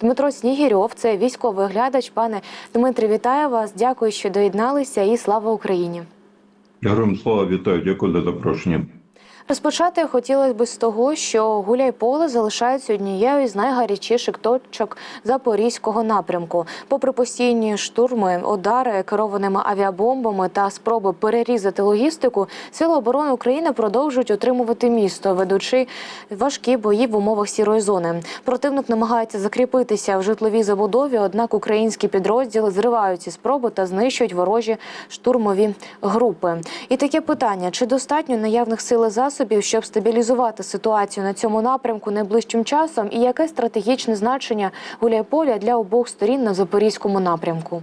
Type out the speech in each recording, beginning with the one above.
Дмитро Снігірьов, це військовий оглядач. Пане Дмитре, вітаю вас. Дякую, що доєдналися, і слава Україні. Героям слава вітаю, дякую за запрошення. Розпочати хотілося б з того, що Гуляйполе залишається однією з найгарячіших точок запорізького напрямку. Попри постійні штурми, удари керованими авіабомбами та спроби перерізати логістику, сили оборони України продовжують отримувати місто, ведучи важкі бої в умовах сірої зони. Противник намагається закріпитися в житловій забудові, однак українські підрозділи зривають ці спроби та знищують ворожі штурмові групи. І таке питання: чи достатньо наявних сил і засобів, щоб стабілізувати ситуацію на цьому напрямку найближчим часом, і яке стратегічне значення Гуляйполя для обох сторін на запорізькому напрямку?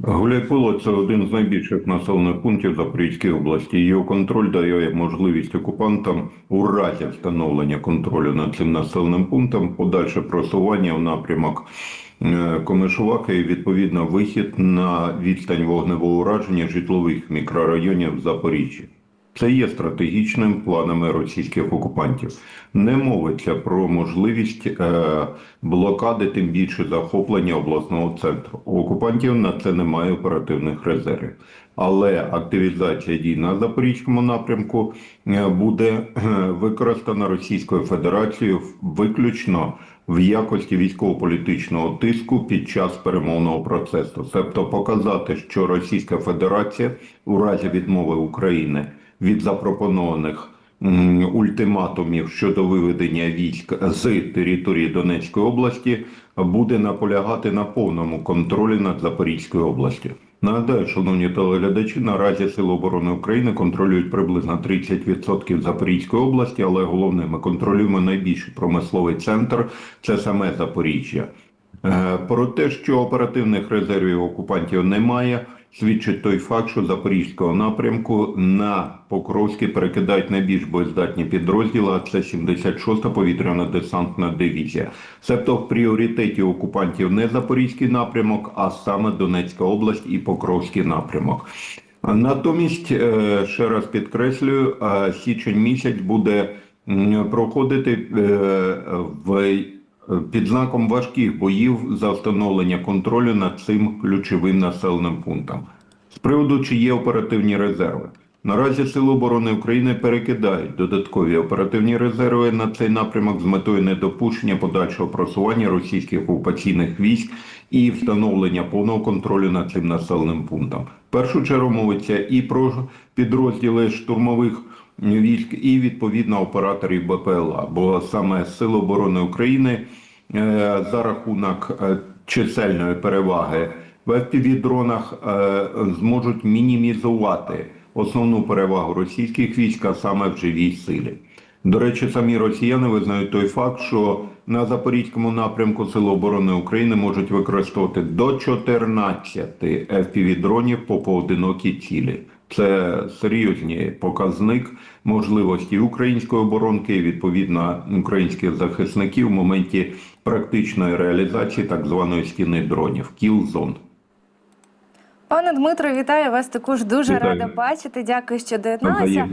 Гуляйполе – це один з найбільших населених пунктів Запорізької області. Його контроль дає можливість окупантам у разі встановлення контролю над цим населеним пунктом подальше просування в напрямок е, Комишувака і відповідно вихід на відстань вогневого ураження житлових мікрорайонів в Запоріжжі. Це є стратегічним планами російських окупантів. Не мовиться про можливість е, блокади, тим більше захоплення обласного центру. У окупантів на це немає оперативних резервів. Але активізація дій на запорізькому напрямку е, буде е, використана Російською Федерацією виключно в якості військово-політичного тиску під час перемовного процесу, тобто показати, що Російська Федерація у разі відмови України від запропонованих ультиматумів щодо виведення військ з території Донецької області буде наполягати на повному контролі над Запорізькою областю. Нагадаю, шановні телеглядачі, наразі Сили оборони України контролюють приблизно 30% Запорізької області, але головне, ми контролюємо найбільший промисловий центр це саме Запоріжжя. Е, Про те, що оперативних резервів окупантів немає, свідчить той факт, що Запорізького напрямку на Покровський перекидають найбільш боєздатні підрозділи, а це 76-та повітряно-десантна дивізія. Себто в пріоритеті окупантів не Запорізький напрямок, а саме Донецька область і Покровський напрямок. Натомість, е, ще раз підкреслюю, е, січень місяць буде проходити е, в під знаком важких боїв за встановлення контролю над цим ключовим населеним пунктом. З приводу, чи є оперативні резерви. Наразі Сили оборони України перекидають додаткові оперативні резерви на цей напрямок з метою недопущення подальшого просування російських окупаційних військ і встановлення повного контролю над цим населеним пунктом. В першу чергу мовиться і про підрозділи штурмових і відповідно операторів БПЛА, бо саме Сили оборони України е, за рахунок е, чисельної переваги в FPV-дронах е, зможуть мінімізувати основну перевагу російських військ, а саме в живій силі. До речі, самі росіяни визнають той факт, що на запорізькому напрямку Сили оборони України можуть використовувати до 14 FPV-дронів по поодинокій цілі. Це серйозний показник можливості української оборонки і відповідно українських захисників в моменті практичної реалізації так званої стіни дронів кіл-зон. Пане Дмитро, вітаю вас також дуже Вітаю. рада бачити. Дякую, що доєдналися.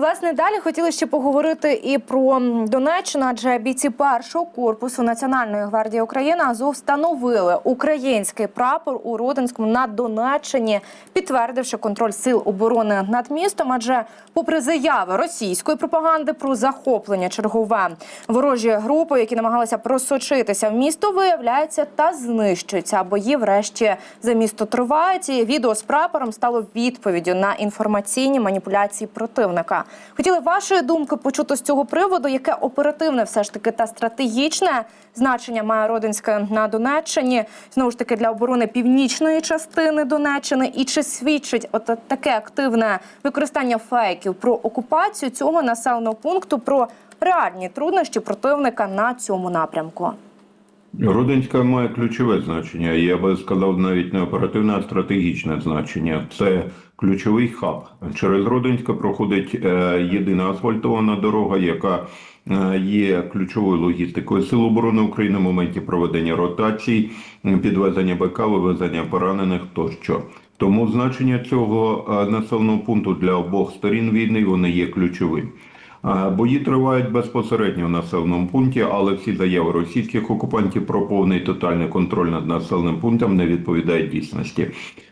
Власне, далі хотіли ще поговорити і про Донеччину, адже бійці першого корпусу Національної гвардії України Азов встановили український прапор у Родинському на Донеччині, підтвердивши контроль сил оборони над містом. Адже, попри заяви російської пропаганди про захоплення чергове ворожі групи, які намагалися просочитися в місто, виявляються та знищуються. Бої врешті за місто тривають. І відео з прапором стало відповіддю на інформаційні маніпуляції противника. Хотіли вашої думки почути з цього приводу, яке оперативне все ж таки та стратегічне значення має Родинська на Донеччині, знову ж таки для оборони північної частини Донеччини, і чи свідчить от таке активне використання фейків про окупацію цього населеного пункту, про реальні труднощі противника на цьому напрямку? Родинська має ключове значення. Я би сказав навіть не оперативне, а стратегічне значення. Це ключовий хаб. Через Родинська проходить е, єдина асфальтована дорога, яка е, є ключовою логістикою Сил оборони України в моменті проведення ротацій, підвезення БК, вивезення поранених тощо. Тому значення цього е, населеного пункту для обох сторін війни вони є ключовим. Бої тривають безпосередньо в населеному пункті, але всі заяви російських окупантів про повний тотальний контроль над населеним пунктом не відповідають дійсності.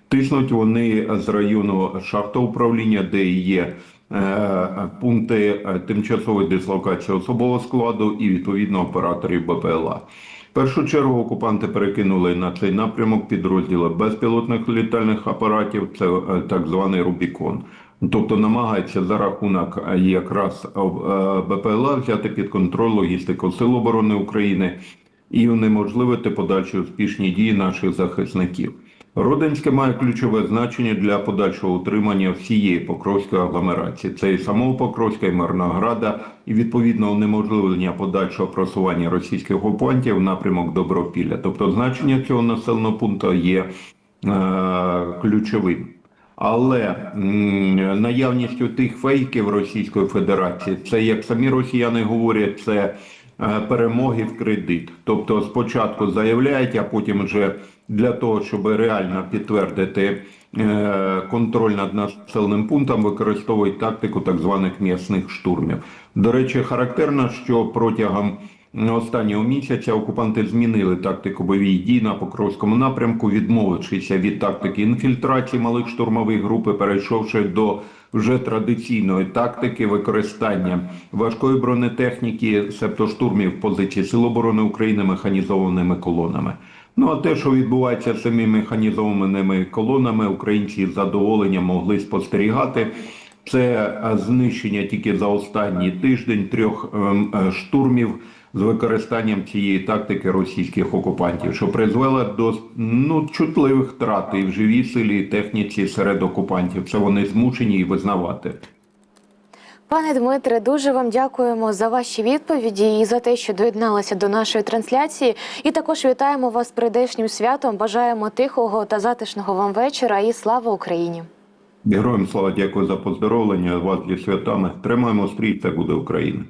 Тиснуть вони з району шахтоуправління, де є е, пункти е, тимчасової дислокації особового складу і відповідно операторів БПЛА. Першу чергу окупанти перекинули на цей напрямок підрозділи безпілотних літальних апаратів, це е, так званий Рубікон. Тобто намагається за рахунок е, якраз е, БПЛА взяти під контроль логістику Сил оборони України і унеможливити подальші успішні дії наших захисників. Родинське має ключове значення для подальшого утримання всієї Покровської агломерації. Це і самого Покровська, і Мирнограда, і відповідно унеможливлення подальшого просування російських окупантів в напрямок Добропілля. Тобто значення цього населеного пункту є е, ключовим. Але наявністю тих фейків Російської Федерації, це як самі росіяни говорять, це е, перемоги в кредит. Тобто спочатку заявляють, а потім вже для того, щоб реально підтвердити е, контроль над населеним пунктом, використовують тактику так званих м'ясних штурмів. До речі, характерно, що протягом останнього місяця окупанти змінили тактику бойових дій на Покровському напрямку, відмовившися від тактики інфільтрації малих штурмових груп, перейшовши до вже традиційної тактики використання важкої бронетехніки, себто штурмів позицій Сил оборони України механізованими колонами. Ну а те, що відбувається цими механізованими колонами, українці з задоволенням могли спостерігати. Це е, знищення тільки за останній тиждень трьох ем, е, штурмів з використанням цієї тактики російських окупантів, що призвело до ну чутливих втрат і в живій силі і техніці серед окупантів. Це вони змушені і визнавати. Пане Дмитре, дуже вам дякуємо за ваші відповіді і за те, що доєдналися до нашої трансляції. І також вітаємо вас з прийдешнім святом. Бажаємо тихого та затишного вам вечора і слава Україні! Героям слава дякую за поздоровлення. Вас зі святами. Тримаємо стрій, це буде Україна.